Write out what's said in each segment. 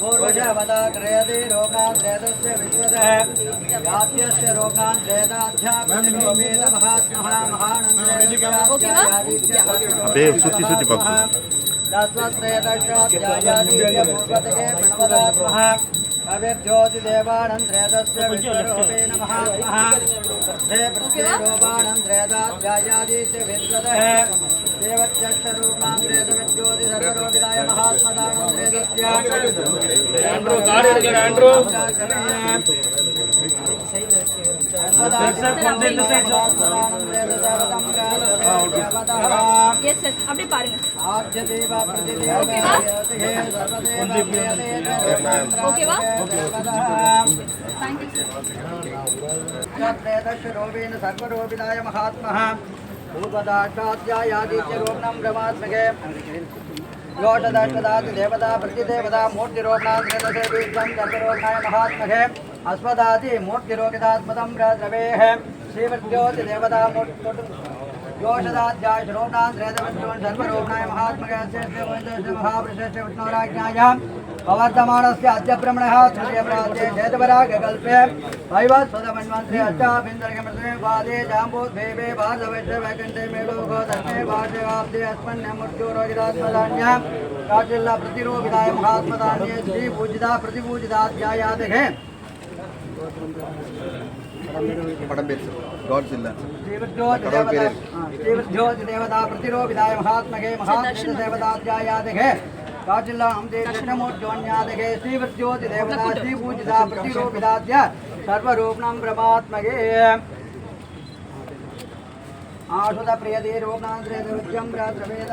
पूर्वजवताग्रयते रोगान्त्रयतस्य विश्वतः जात्यस्य रोगान्त्रयताध्यापनोपेत महात्मः महानन्द्रयतः दत्वत्रयदशाध्यायादित्य प्रणवदात्मः अभिद्योतिदेवानन्द्रेदस्योपेन महात्मः हे प्रत्येरोपानन्द्रेदाध्यायादित्य विद्वदः देवत्यक्षरूपान्द्रेदविद्योतिसर्वरोपिदाय महात्मदानन्द्रेदस्य सर्वदा yes sir அப்படியே பாருங்க ஆஜ்யதேவ ஓகேவா? பிரதிதேவ ஓகேவா? தேவதா தேங்க்யூ சார் त्रयोदशरोपेण सर्वरोपिदाय महात्मः पूर्वदाष्टाध्यायादित्यरोपणं ब्रह्मात्मके योषदाष्टदाति देवता प्रतिदेवता मूर्तिरोपणाद्रेदसेवीक्षं सर्वरोपणाय महात्मके अस्मदादि मूर्तिरोगितात्मतं प्रद्रवेः श्रीवद्योतिदेवता योषदाध्याय श्रोपणाद्रेदविष्णुन् सर्वरोपणाय महात्मके महापुरुषस्य विष्णोराज्ञायां प्रवर्तमानस्य अद्य ब्रह्मणः सूर्यप्रान्ते चेतवरागकल्पे वैवस्वतमन्वन्त्रे अष्टाभिन्दरकमृतमे पादे जाम्बोद्भेवे भारतवैश्य वैकण्ठे मेलोको दर्शने भाष्यकाब्दे अस्मन्यमृत्युरोगितात्मदान्या काचिल्ला प्रतिरोगिताय महात्मदान्ये श्री पूजिता പടം പേര് ഗോഡ്സില്ല കടവ പേര് ദേവതാപ്രതിരോപിതായ മഹാത്മകേ മഹാദേവതാധ്യായാതകേ കാച്ചില്ലാം ദക്ഷിണമോജ്ജോന്യാതകേ ശ്രീവൃജ്യോതിദേവതാ ശ്രീപൂജിതാ പ്രതിരോപിതാദ്യ സർവരൂപണം പ്രമാത്മകേ ആഷുത പ്രിയതേ രൂപണാന്ത്രേതവ്യം രാത്രവേദ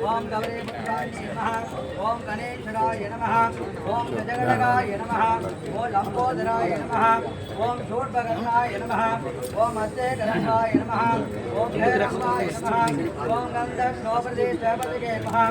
आशुत प्रियदे रूपणान्त्रेदविद्यं प्रवेदः सर्वप्रणवराजिदाध्यायादित्यमूर्तिरूपणं प्रभात्मः अस्मदो प्रियदे रूपी महावो विनायकाय नमः ॐ विघ्नराजेश्वराचार्याय नमः ॐ गौरीपुत्राय नमः ॐ गणेश्वराय नमः ॐ गजगणगाय नमः ॐ लम्बोदराय नमः ॐ शूर्पकर्णाय नमः ॐ अद्यगणगाय नमः ॐ भैरवाय नमः ॐ गन्धर्वोपदेशपदगे नमः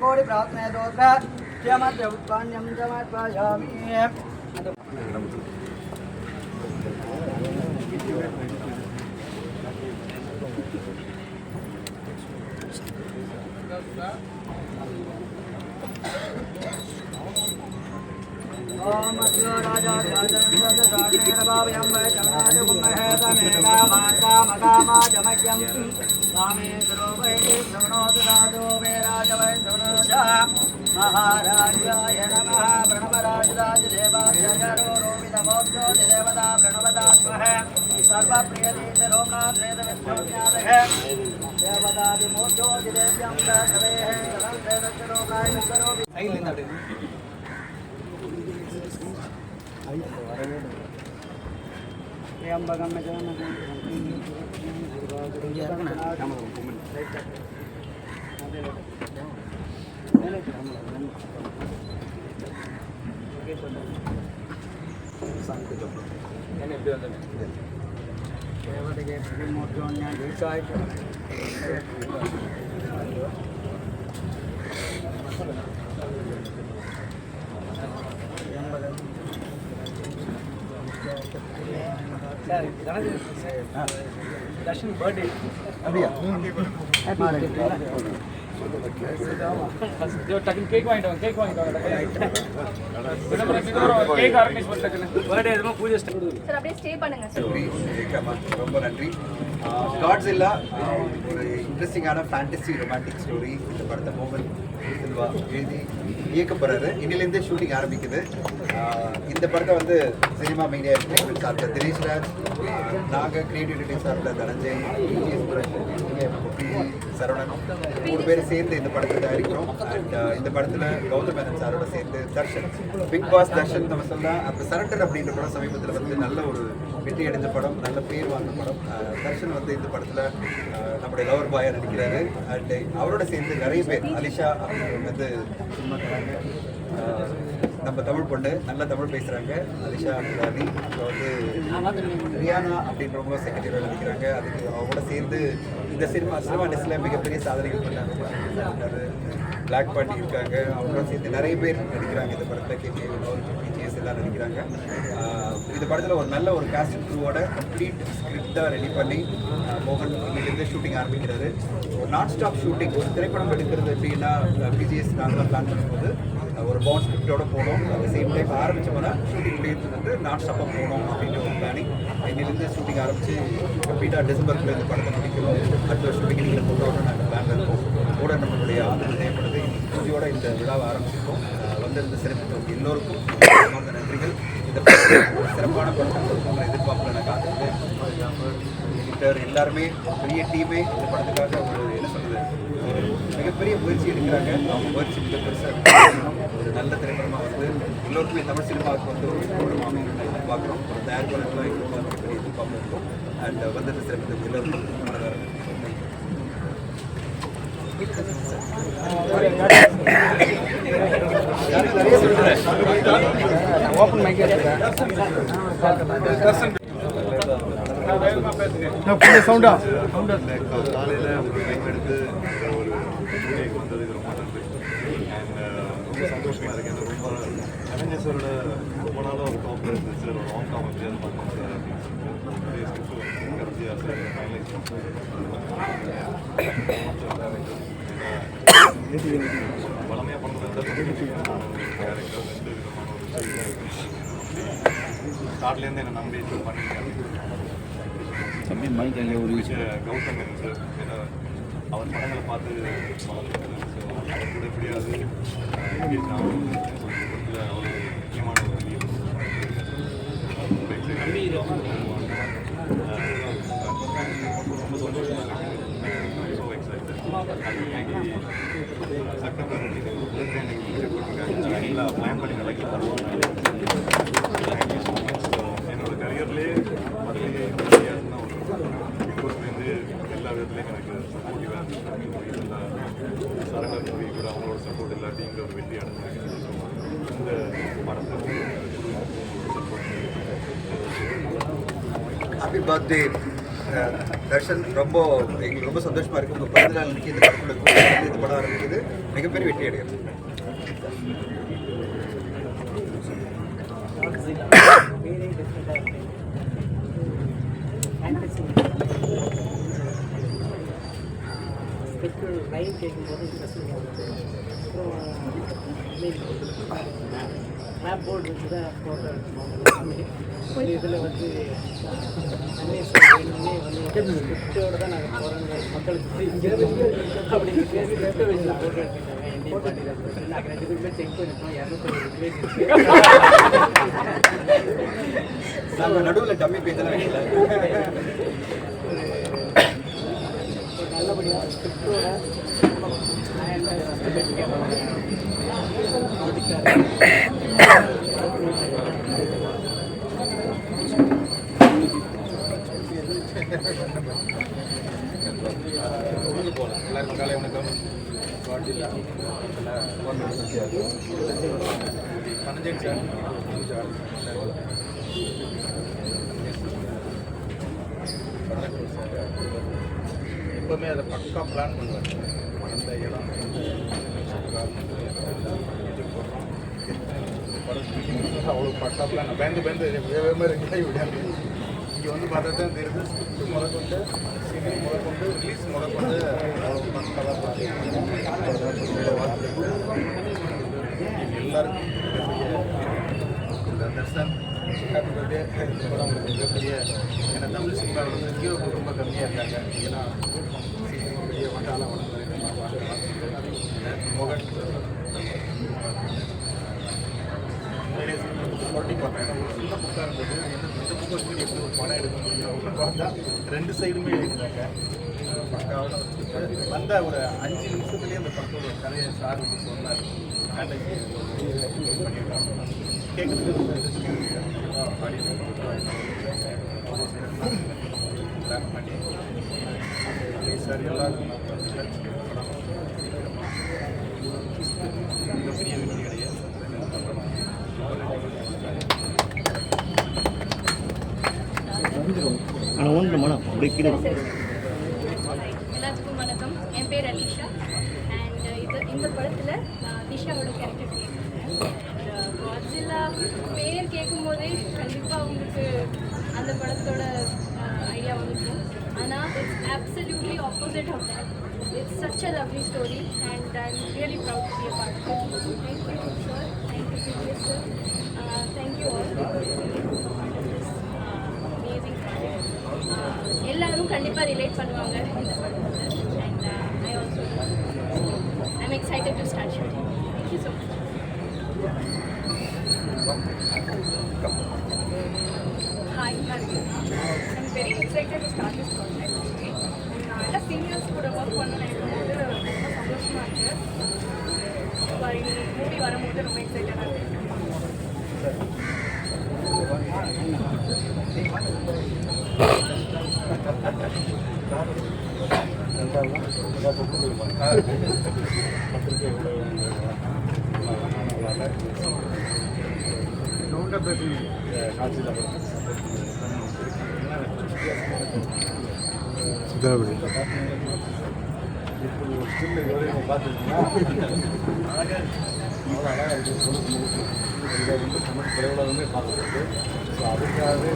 కోడి ప్రార్థన దోత్ర శ్రీమద్య ఉత్పన్నం సమర్పయామి ఓం అద్యో రాజా రాజేన భావ్యం వై చరణాదుమహేతమేకా మాకా మకామా జమజ్యం महाराजाय नमः प्रणवराजराजदेवाचरोमि नमोऽज्योतिदेवता प्रणवदात्महे सर्वप्रियदेशलोकाद्रेतविष्णुज्ञातः देवतादिमूर्ज्योतिदेव्यं प्रभवेः जलन्देदशलोकाय विश्वरूपि त्र्यम्बकं ദേവതയെ പ്രതിമോത്സവം ഞാൻ ദീർഘമായിട്ട് దర్శన్ బర్త్డే అభియా హ్యాపీ బర్త్డే டக்குனு கேக் வாங்கிட்டு வாங்க கேக் வாங்கிட்டு வாங்க கேக் ஆர்கனைஸ் பர்த்டே எதுவும் பூஜை சார் அப்படியே ஸ்டே பண்ணுங்க சார் ரொம்ப நன்றி. காட்ஸ் இல்லா ஒரு இன்ட்ரெஸ்டிங்கான ஃபேண்டசி ரொமான்டிக் ஸ்டோரி இந்த படத்தை மோகன் சில்வா எழுதி இயக்க போறாரு. இன்னிலேருந்தே ஷூட்டிங் ஆரம்பிக்குது. இந்த படத்தை வந்து சினிமா மீடியா என்டர்டைன்மெண்ட் சார்பில் தினேஷ் நாங்கள் கிரியேட்டிவிட்டி சார்பில் தனஞ்சய் டிஜிஎஸ் சரவணனும் மூணு பேர் சேர்ந்து இந்த படத்தை தயாரிக்கிறோம். அண்ட் uh, இந்த படத்தில் கௌதம் மேனன் சாரோட சேர்ந்து தர்ஷன் பிக் பாஸ் தர்ஷன் நம்ம சொல்லலாம். அப்போ சரண்டர் அப்படின்ற படம் சமீபத்தில் வந்து நல்ல ஒரு வெற்றி அடைந்த படம் நல்ல பேர் வாங்கின படம். Uh, தர்ஷன் வந்து இந்த படத்தில் uh, நம்முடைய லவர் பாயா நடிக்கிறாரு. அண்ட் அவரோட சேர்ந்து நிறைய பேர் அலிஷா அப்படின்னு வந்து சும்மா நம்ம தமிழ் பொண்ணு நல்லா தமிழ் பேசுகிறாங்க அலிஷா அப்துல்லானி அப்புறம் வந்து ரியானா அப்படின்றவங்க செக்ரட்டரியில் நடிக்கிறாங்க அதுக்கு அவங்களோட சேர்ந்து இந்த சினிமா சினிமா இண்டஸ்ட்ரியில் மிகப்பெரிய சாதனைகள் பண்ணாங்க பிளாக் பாண்டி இருக்காங்க. அவங்களோட சேர்ந்து நிறைய பேர் நடிக்கிறாங்க. இந்த படத்தில் கேபி பிஜிஎஸ் எல்லாம் நடிக்கிறாங்க. இந்த படத்தில் ஒரு நல்ல ஒரு காஸ்டிங் க்ரூவோட கம்ப்ளீட் ஸ்கிரிப்டாக ரெடி பண்ணி மோகன் இன்னிலேருந்து ஷூட்டிங் ஆரம்பிக்கிறாரு. ஒரு நான் ஸ்டாப் ஷூட்டிங் ஒரு திரைப்படம் எடுக்கிறது எப்படின்னா பிஜிஎஸ் நாங்களாம் பிளான் பண்ணும்போது ஒரு பவுன் ஸ்கிரிப்டோட போனோம். அட் சேம் டைம் ஆரம்பிச்சோம்னா ஷூட்டிங் முடியறது வந்து நான் ஸ்டாப்பாக போகணும் அப்படின்ற ஒரு பிளானிங் இன்னிலேருந்து ஷூட்டிங் ஆரம்பித்து கம்ப்ளீட்டாக டிசம்பருக்குள்ள இந்த படத்தை முடிக்கணும் அடுத்த வருஷம் பிகினிங்கில் கொண்டு வரணும் நாங்கள் பிளான் இருக்கோம் கூட நம்மளுடைய ஆதரவு தேவைப்படுது. பூஜையோட இந்த விழாவை ஆரம்பிச்சிருக்கோம். வந்திருந்த சிறப்பு எல்லோருக்கும் நன்றிகள். இந்த சிறப்பான படம் கொடுக்கணும்னு எதிர்பார்ப்பில் நான் காத்திருக்கேன். எடிட்டர் எல்லாருமே பெரிய டீமே இந்த படத்துக்காக ஒரு என்ன சொல்கிறது ஒரு மிகப்பெரிய முயற்சி எடுக்கிறாங்க. அவங்க முயற்சி மிக பெருசாக ஒரு நல்ல திரைப்படமாக வந்து எல்லோருக்குமே தமிழ் சினிமாவுக்கு வந்து ஒரு திரைப்படம் அமைக்கணும்னு எதிர்பார்க்குறோம். ஒரு தயாரிப்பாளர்கள் எங்களுக்கு மிகப்பெரிய எதிர்பார்ப்பு இருக்கும். அண்ட் வந்திருந்த சிறப்பு எல்லோருக்கும் மனதார நன்றி. யாரும் நிறைய சொல்றேன் ஓப்பன் மைக் காலையில் ஒரு டைம் எடுத்து ஒரு ஸ்டூடியோக்கு வந்ததுக்கு ரொம்ப நன்றி அண்ட் ரொம்ப சந்தோஷமாக இருக்கு எனக்கு ரொம்ப அவெஞ்சர்ஸோட ரொம்ப நாளாக ஒரு டாப் இருந்துச்சு ஒரு லாங் டாம் எப்படியாவது பார்க்கணும்? சார் அப்படின்னு சொல்லிட்டு கடைசியாக சார் ஃபைனலைஸ் பலமையாக பண்ணுறது கேரக்டர் ரெண்டு விதமான ஒரு ஸ்டார்ட்லேருந்து என்னை நம்பி பண்ணியிருக்காங்க தம்பி ஒரு விஷயம் கௌதம் மேனன் சார் ஏன்னா அவர் படங்களை பார்த்து வளர்ந்தது ஸோ அவர் கூட எப்படியாவது என்னோட அதுலேயே இந்தியாவுக்கு ஒரு எல்லா விதத்துலையும் எனக்கு சப்போர்ட்டிவாக எல்லா சரங்கர் மூவி கூட அவங்களோட சப்போர்ட் இல்லாட்டி இங்கே ஒரு வெற்றி அடைஞ்சாங்க இந்த படத்தை ஹாப்பி பர்த்டே தர்ஷன் ரொம்ப எங்களுக்கு ரொம்ப சந்தோஷமா இருக்கு. உங்க பிறந்த நாள் இந்த படத்துல இந்த படம் ஆரம்பிக்குது மிகப்பெரிய வெற்றி அடைகிறது. கேட்கும்போது அப்புறம் மேப் போர்டு இருக்குது ஃபோட்டோ எடுத்துக்கோங்க இதில் வந்து வேணும்னே வந்து ஸ்கிரிப்டோட தான் நாங்கள் போகிறோங்க மக்களுக்கு இங்கே அப்படி பேசி ஸ்கிரிப்டை வச்சு ஃபோட்டோ எடுத்துக்கிட்டாங்க என்னையும் பாட்டி நாங்கள் ரெண்டு பேருமே செக் பண்ணிட்டோம். இரநூத்தி பேஜ் நாங்க நடுவுல டம்மி பேஜெல்லாம் வைக்கல. நல்லபடியாக ஸ்கிரிப்டோட எல்லாருக்கும் காலை வணக்கம் பனஞ்சன் சார் எப்போவுமே அதை பக்கா பிளான் பண்ணுவேன். எந்த இடம் எந்த அவ்வளோ பட்டாப்பில் நான் பயந்து பயந்து வேகமாக இருக்கா விடாது இங்கே வந்து பார்த்தா தான் தெரியுது ஸ்கிரிப்ட் முதற்கொண்டு சீரியல் முதற்கொண்டு ரிலீஸ் முதற்கொண்டு அவ்வளோ மக்களாக எல்லாருக்கும் தர்ஷன் ஹாப்பி பர்த்டே படம் மிகப்பெரிய ஏன்னா தமிழ் சினிமாவில் வந்து ஹீரோக்கு ரொம்ப கம்மியாக இருக்காங்க ஏன்னா பெரிய வட்டால வளர்ந்து புரட்டி பார்த்தேன் ஏன்னா ஒரு சின்ன புக்காக இருந்தது என்ன இந்த புக் வச்சுட்டு எப்படி ஒரு படம் எடுக்க முடியும் பார்த்தா ரெண்டு சைடுமே எழுதினாங்க பக்காவோட வந்த ஒரு அஞ்சு நிமிஷத்துலேயே அந்த பக்கத்தோட கதையை சார் வந்து சொன்னார். அன்னைக்கு பண்ணியிருக்காங்க கேட்குறதுக்கு பண்ணி சார் எல்லாருக்கும் மிகப்பெரிய வெற்றி கிடையாது ஆனால் ஒன்று மனம் அப்படி கீழே எல்லாத்துக்கும் வணக்கம் என் பேர் அலிஷா அண்ட் இது இந்த படத்தில் நான் திஷாவோட கேரக்டர் கேட்குறேன் காட்ஸில்லா பேர் கேட்கும்போதே கண்டிப்பாக உங்களுக்கு அந்த படத்தோட ஐடியா வந்துருக்கும் ஆனால் it's absolutely opposite of that it's such a lovely story and I'm really proud to be a part of it. Thank you, sir. Thank you, sir. Uh, thank you all for being a part of this uh, amazing project. Uh, எல்லாரும் கண்டிப்பாக relate பண்ணுவாங்க. இந்த படத்தில் and I also I'm excited to start shooting thank you so much hi I'm very excited to start this project நான் எல்லா seniors கூட work பண்ண நினைக்கும்போது ரொம்ப சந்தோஷமாக இருக்குது மூவி வரும்போது ரொம்ப எக்ஸைட்டடாக இருக்குது இப்படி ஒரு ஸ்டில் இதுவரையும் பார்த்துருக்கீங்கன்னா அழகாக அவ்வளோ அழகாக இருக்குது சொல்லுங்க இதை வந்து தமிழ் திரையுலகமே பார்த்துருக்கு ஸோ அதுக்காகவே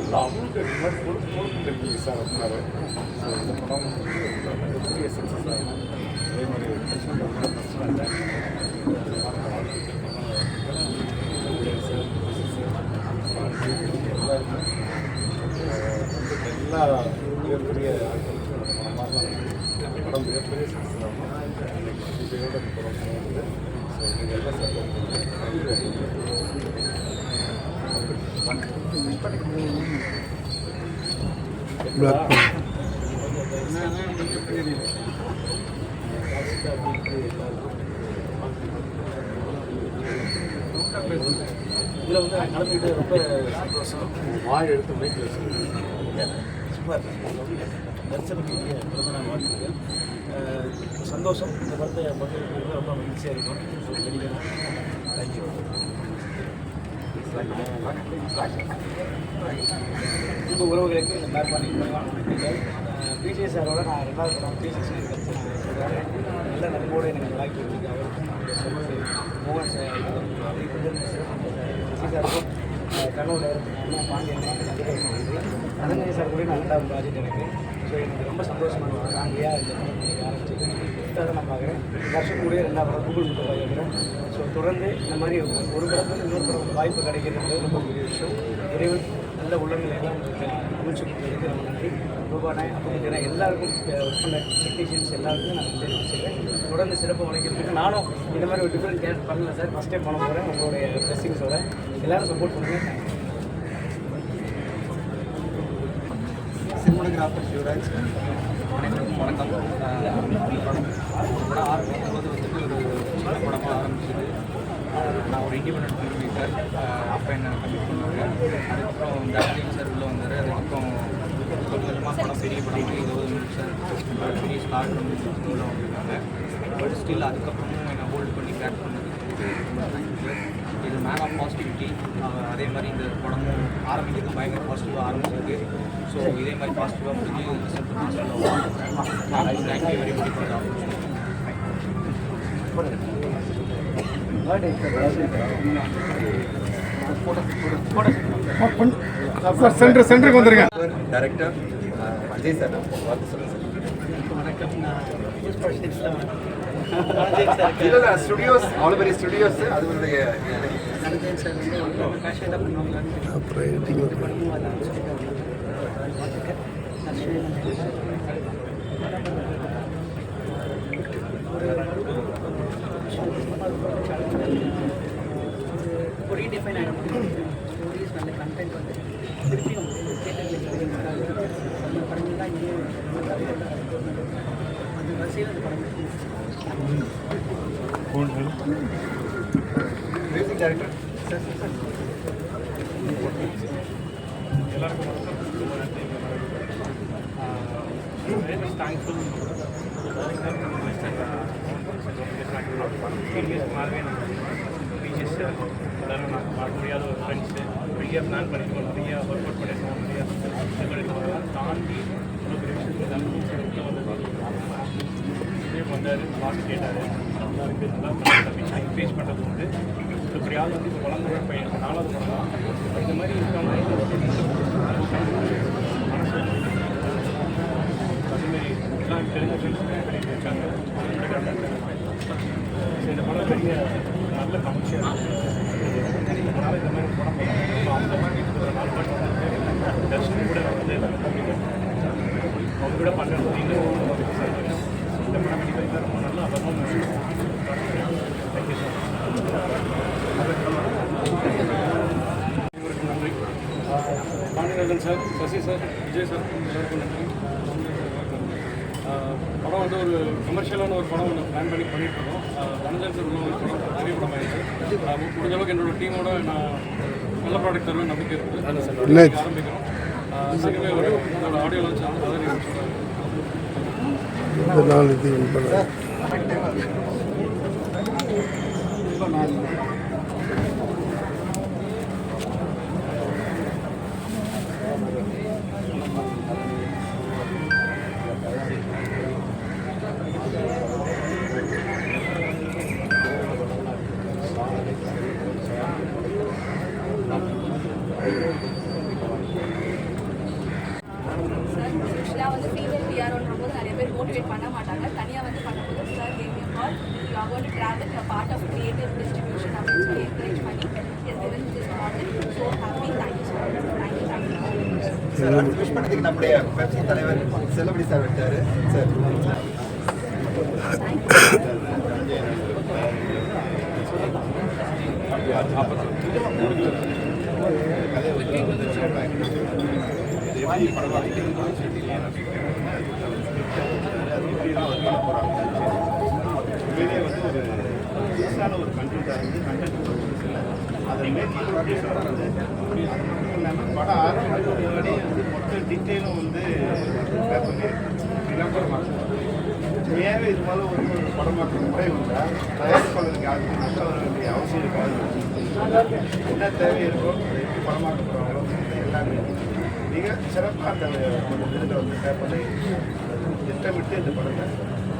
இந்த அவங்களுக்கு இந்த மாதிரி பொழுது பொழுது தெரிஞ்சு சார் அப்படின்னாரு ஸோ இந்த படம் வந்து ஒரு சக்ஸஸ் ஆகும் அதே மாதிரி எல்லாருமே எல்லா மிகப்பெரிய படம் மிகப்பெரிய சக்ஸஸ் ஆகும் விஜயோட படம் வந்து ஸோ நீங்கள் எல்லாம் சப்போர்ட் இதில் வந்து கலந்துக்கிட்டு ரொம்ப சந்தோஷம் வாய் எடுத்து மைக்கில் வச்சுருக்கேன் சூப்பர் தரிசனத்துக்கு பிறந்தநாள் வாழ்த்துக்கள் அஹ் சந்தோஷம் இந்த படத்தை மக்களுக்கு ரொம்ப மகிழ்ச்சியாக இருக்கும் ஸோ கிடைக்கணும் தேங்க்யூ குடும்ப உறவுகளுக்கு இந்த மேற்பாடு பிஜே சாரோட நான் ரெண்டாவது படம் பிஜே சார் நல்ல நட்போடு எனக்கு வாய்ப்பு இருக்குது அவருக்கும் மோகன் சார் சசி சாருக்கும் கனவுல அண்ணா பாண்டியன் அதனை சார். கூட நான் ரெண்டாவது ப்ராஜெக்ட் எனக்கு. ஸோ எனக்கு ரொம்ப சந்தோஷமாக இருக்குது ஃபேமிலியாக இந்த படம் எனக்கு ஆரம்பிச்சது அதை நான் பார்க்குறேன். வருஷம் கூட ரெண்டாவது படம் கூகுள் முட்டை பார்க்குறேன். ஸோ தொடர்ந்து இந்த மாதிரி ஒரு படத்துல இன்னொரு படம் வாய்ப்பு கிடைக்கிறது ரொம்ப பெரிய விஷயம். இறைவன் நல்ல உள்ளங்களை எல்லாம் உங்களுக்கு அமைச்சு கொடுத்ததுக்கு ரொம்ப நன்றி. ரூபாய் அப்போ எல்லாருக்கும் ஒர்க் பண்ண டெக்னீஷியன்ஸ் எல்லாருக்கும் நான் வந்து வச்சுக்கிறேன் தொடர்ந்து சிறப்பு வழங்கிட்டு நானும் இந்த மாதிரி ஒரு டிஃப்ரெண்ட் கேரக்டர் பண்ணல சார். ஃபஸ்ட் டைம் பண்ண போகிறேன் உங்களுடைய பிளஸிங்ஸோட எல்லாரும் சப்போர்ட் பண்ணுங்கள் சினிமோகிராஃபர் சிவராஜ் அனைவருக்கும் வணக்கம். ஆஹ் இந்த படம் ஒரு படம் ஆரம்பிக்கும் போது வந்துட்டு ஒரு படமாக ஆரம்பிச்சது. நான் ஒரு இண்டிபெண்ட் ஃபிலிம் சார் அப்போ என்ன கமிட் பண்ணாங்க. அதுக்கப்புறம் ஜாக்லின் சார் உள்ளே வந்தார். அதுக்கப்புறம் கொஞ்சம் கொஞ்சமாக படம் பெரிய படம் இருபது நிமிஷம் பெரிய ஸ்டார்ட் உள்ள வந்திருக்காங்க. பட் ஸ்டில் அதுக்கப்புறமும் என்னை ஹோல்ட் பண்ணி பேக் பண்ணது இது மேன் ஆஃப் பாசிட்டிவிட்டி அதே மாதிரி இந்த படமும் ஆரம்பிக்கிறது பயங்கர பாசிட்டிவாக ஆரம்பிச்சிருக்கு. ஸோ இதே மாதிரி பாசிட்டிவாக முடிஞ்சு result thank you very much for sir centre சென்டருக்கு வந்துருங்க. டைரக்டர் அஜய் சார் பார்த்து சொல்லுங்க சார் வணக்கம். நான் இல்ல இல்ல ஸ்டுடியோஸ் ஆல்பரி ஸ்டுடியோஸ் அதனுடைய தனஞ்சயன் சார் வந்து ஒரு காஷியில் பண்ணுவாங்களான்னு படமும் வரலாம்னு சொல்லிட்டு பார்த்துருக்கேன் ஒரு ரீடிஃபைன் ஆகிடும் ஸ்டோரிஸ் நல்ல கண்டென்ட் வந்து திருப்பியும் தேட்டரில் நம்ம படங்கள்லாம் இங்கே அந்த வரிசையில் அந்த படம் மியூசிக் டைரக்டர் எல்லாருக்கும் வணக்கம் ரொம்ப நன்றி வெரி மச் தேங்க்ஃபுல் மேலே பீச்சஸ் எல்லாரும் நாங்கள் பார்க்க முடியாத ஒரு ஃப்ரெண்ட்ஸு நிறைய பிளான் பண்ணியிருக்கோம் நிறைய ஒர்க் அவுட் பண்ணியிருக்கோம் நிறைய இது பண்ணியிருக்கோம் அதெல்லாம் தாண்டி இவ்வளோ பெரிய விஷயத்தில் எல்லாருக்கும் வந்து விஜய் வந்தார் பாட்டு கேட்டார் நல்லா இருக்குது நல்லா பண்ணி பண்ணுறது வந்து இப்படியாவது வந்து இப்போ வளர்ந்து பையன் நாலாவது படம் இந்த மாதிரி இருக்கவங்க மனசு எல்லாம் தெரிஞ்ச ஃப்ரெண்ட்ஸ் இருக்காங்க இந்த படம் பெரிய நல்ல கமர்ஷியல் அதனால் இந்த மாதிரி படம் அந்த மாதிரி நாலு பாட்டு வந்து தர்ஷன் கூட வந்து அவங்க கூட பண்ணணும் நீங்களும் இந்த படம் கண்டிப்பாக ரொம்ப நல்லா வரணும் தேங்க்யூ சார் இவருக்கு நன்றி Pandiyarajan sir Sasi sir Vijay sir எல்லாருக்கும் நன்றி. படம் வந்து ஒரு கமர்ஷியலான ஒரு படம் ஒன்று பிளான் பண்ணி பண்ணிட்டு இருக்கோம் தனஞ்சன் சார் உள்ள ஒரு படம் பெரிய படம் ஆயிடுச்சு முடிஞ்ச அளவுக்கு என்னோட டீமோட நான் நல்ல ப்ராடக்ட் தருவேன் நம்பிக்கை இருக்குது ஆரம்பிக்கிறோம். சீக்கிரமே ஒரு இதோட ஆடியோ லான்ச் வந்து அதை நீங்கள் சொல்லுங்கள் இந்த நாள் இது பண்ண சார் யூஸ்வலாக வந்து ஃபீமேல் பிஆர்ஓன்ற போது நிறைய பேர் மோட்டிவேட் பண்ண மாட்டாங்க தனியாக வந்து பண்ணும்போது sir came call you are gone to travel you part of creative distribution அப்படின்னு சொல்லி என்கரேஜ் பண்ணி yes given this model so happy thank you so much thank you sir wish பண்ணதுக்கு நம்முடைய பெப்சி தலைவர் செல்லபடி சார் விட்டாரு சார் உண்மையிலேயே வந்து ஒரு ஒரு கண்டென்ட்டாக இருந்து கண்டென்ட் அதை மேற்கு ப்ரொடியூசர் வந்து நம்ம படம் ஆரம்பிக்கிறதுக்கு முன்னாடி வந்து மொத்த டீட்டெயிலும் வந்து prepare பண்ணி விளம்பரமாக்கணும் ஏன் இது ஒரு ஒரு படமாக்குற முறை உண்டா? தயாரிப்பாளருக்கு யாருக்கும் நஷ்டம் வேண்டிய அவசியம் இருக்காது என்ன தேவை இருக்கோ எப்படி படமாக்க போகிறாங்களோ எல்லாமே மிக சிறப்பாக அந்த ஒரு இதில் வந்து prepare பண்ணி திட்டமிட்டு இந்த படத்தை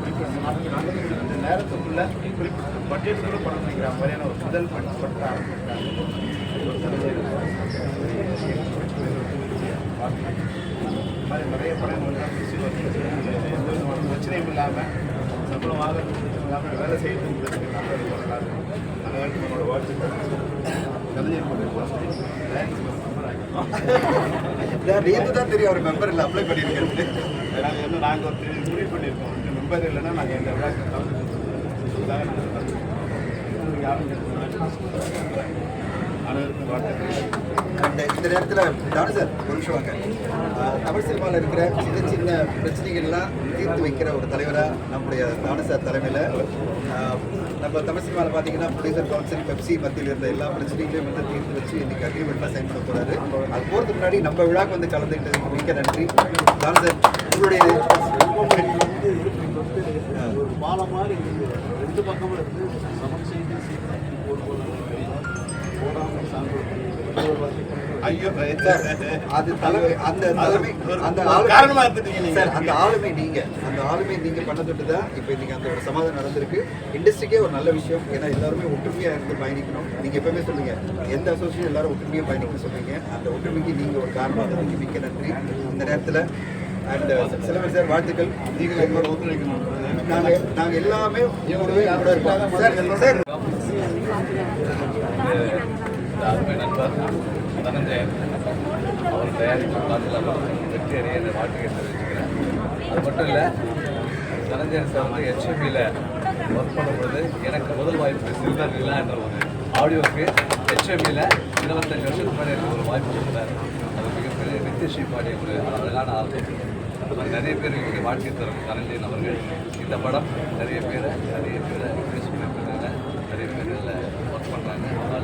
குறிப்பிட்ட இந்த நேரத்துக்குள்ள குறிப்பிட்ட பட்ஜெட்டுக்குள்ள படம் பிடிக்கிற மாதிரியான ஒரு முதல் படம் படத்தை ஆரம்பிக்கிறாங்க. இந்த மாதிரி நிறைய படங்கள்லாம் பேசி எந்த விதமான பிரச்சனையும் இல்லாமல் சம்பளம் வாங்க வேலை செய்யறது நல்ல ஒரு வரலாறு அனைவருக்கும் என்னோட வாழ்த்துக்கள் நேற்று தான் தெரியும் அவர் மெம்பர் இல்லை அப்ளை பண்ணியிருக்கிறது நாங்கள் வந்து நாங்கள் ஒரு முடிவு பண்ணியிருக்கோம் மெம்பர் இல்லைன்னா நாங்கள் எந்த கலந்துக்கிறோம் யாரும் அனைவருக்கும் வாழ்த்துக்கள் இந்த நேரத்தில் தானு சார் ஒரு நிமிஷம் தமிழ் சினிமாவில் இருக்கிற சின்ன சின்ன பிரச்சனைகள்லாம் தீர்த்து வைக்கிற ஒரு தலைவராக நம்முடைய தானு சார் தலைமையில் நம்ம தமிழ் சினிமாவில் பார்த்தீங்கன்னா ப்ரொடியூசர் கவுன்சில் பெப்சி மத்தியில் இருந்த எல்லா பிரச்சனைகளையும் வந்து தீர்த்து வச்சு இன்னைக்கு அக்ரிமெண்ட்லாம் சைன் பண்ண போகிறாரு அது போகிறதுக்கு முன்னாடி நம்ம விழாக்கு வந்து கலந்துக்கிட்டதுக்கு மிக்க நன்றி. தானு சார் உங்களுடைய ஒரு பாலம் மாதிரி ரெண்டு பக்கமும் இருந்து சமன் செய்து சீக்கிரம் போட்டு ஐயோ சார் அது தலைமை அந்த தலைமை அந்த ஆளுமை காரணமா எடுத்துட்டீங்க நீங்க. அந்த ஆளுமை நீங்க அந்த ஆளுமை நீங்க பண்ணதுட்டு தான் இப்போ இன்னைக்கு அந்த ஒரு சமாதானம் நடந்திருக்கு இண்டஸ்ட்ரிக்கே ஒரு நல்ல விஷயம் ஏன்னா எல்லாருமே ஒற்றுமையா இருந்து பயணிக்கணும் நீங்க எப்பவுமே சொல்லுங்க எந்த அசோசியேஷன் எல்லாரும் ஒற்றுமையா பயணிக்கணும் சொல்றீங்க அந்த ஒற்றுமைக்கு நீங்க ஒரு காரணமாக இருந்ததுக்கு மிக்க நன்றி அந்த நேரத்தில் அண்ட் சிலவர் சார் வாழ்த்துக்கள் நீங்கள் எங்களோட ஒத்துழைக்கணும் நாங்கள் நாங்கள் எல்லாமே உங்களோடவே சார் சார் அருமை நண்பர் தனஞ்சயன் அவர் தயாரிப்பு பார்த்துலாமா வெற்றி அடைய இந்த வாழ்க்கையை தெரிவிச்சுக்கிறேன் அது மட்டும் இல்லை தனஞ்சயன் சார் வந்து ஹெச்எம்பியில் ஒர்க் பண்ணும்பொழுது எனக்கு முதல் வாய்ப்பு சில்வர் நிலா என்ற ஒரு ஆடியோக்கு ஹெச்எம்பியில் இருபத்தஞ்சு வருஷத்துக்கு முன்னாடி எனக்கு ஒரு வாய்ப்பு கொடுத்தாரு அது மிகப்பெரிய நித்யஸ்ரீ பாடிய ஒரு அழகான ஆல்பம் அந்த மாதிரி நிறைய பேர் இங்கே வாழ்க்கை தரும் தனஞ்சயன் அவர்கள் இந்த படம் நிறைய பேரை நிறைய பேரை இன்ட்ரெஸ்ட் பண்ணியிருக்கிறாங்க நிறைய பேர் இதில் ஒர்க் பண்ணுறாங்க எல்லாத்தையும் வாழ்க்கை